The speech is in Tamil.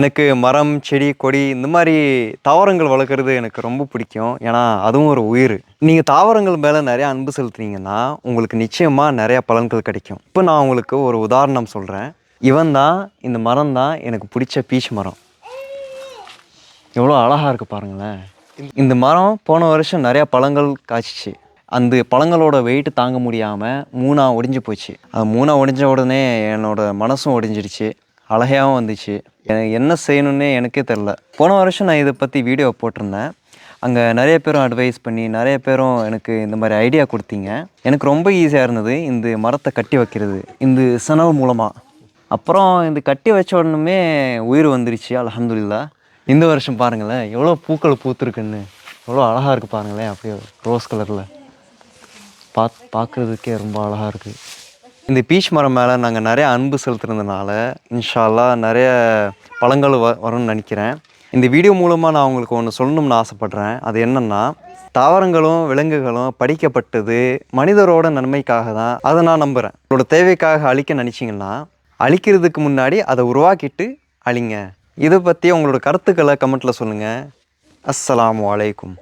எனக்கு மரம் செடி கொடி இந்த மாதிரி தாவரங்கள் வளர்க்குறது எனக்கு ரொம்ப பிடிக்கும். ஏன்னா அதுவும் ஒரு உயிர். நீங்கள் தாவரங்கள் மேலே நிறைய அன்பு செலுத்துனீங்கன்னா உங்களுக்கு நிச்சயமாக நிறைய பலன்கள் கிடைக்கும். இப்போ நான் உங்களுக்கு ஒரு உதாரணம் சொல்கிறேன் இவன் தான் இந்த மரம் தான் எனக்கு பிடிச்ச பீச் மரம். எவ்வளோ அழகாக இருக்குது பாருங்களேன். இந்த மரம் போன வருஷம் நிறையா பழங்கள் காய்ச்சிச்சு. அந்த பழங்களோட வெயிட் தாங்க முடியாமல் மூணாக ஒடிஞ்சு போச்சு. அது மூணாக ஒடிஞ்ச உடனே என்னோட மனசும் ஒடிஞ்சிடுச்சு. அழகாகவும் வந்துச்சு. எனக்கு என்ன செய்யணுன்னே எனக்கே தெரில போன வருஷம் நான் இதை பற்றி வீடியோ போட்டிருந்தேன். அங்கே நிறைய பேரும் அட்வைஸ் பண்ணி நிறைய பேரும் எனக்கு இந்த மாதிரி ஐடியா கொடுத்தீங்க. எனக்கு ரொம்ப ஈஸியாக இருந்தது இந்த மரத்தை கட்டி வைக்கிறது இந்த சனல் மூலமாக அப்புறம் இந்த கட்டி வச்ச உடனே உயிர் வந்துருச்சு அல்ஹம்துலில்லாஹ். இந்த வருஷம் பாருங்களேன் எவ்வளோ பூக்கள் பூத்துருக்குன்னு. எவ்வளோ அழகாக இருக்குது பாருங்களேன் அப்படியே ரோஸ் கலரில் பா பார்க்குறதுக்கே ரொம்ப அழகாக இருக்குது இந்த பீச் மரம் மேலே நாங்கள் நிறைய அன்பு செலுத்துறதுனால இன்ஷால்லா நிறைய பழங்கள் வ வரும்னு நினைக்கிறேன். இந்த வீடியோ மூலமாக நான் உங்களுக்கு ஒன்று சொல்லணும்னு ஆசைப்பட்றேன். அது என்னென்னா தாவரங்களும் விலங்குகளும் படிக்கப்பட்டது மனிதரோட நன்மைக்காக தான். அதை நான் நம்புகிறேன் உங்களோட தேவைக்காக அழிக்க நினச்சிங்கன்னா அழிக்கிறதுக்கு முன்னாடி அதை உருவாக்கிட்டு அழிங்க. இதை பற்றி உங்களோட கருத்துக்களை கமெண்ட்டில் சொல்லுங்கள் அஸ்ஸலாமு வலைக்கும்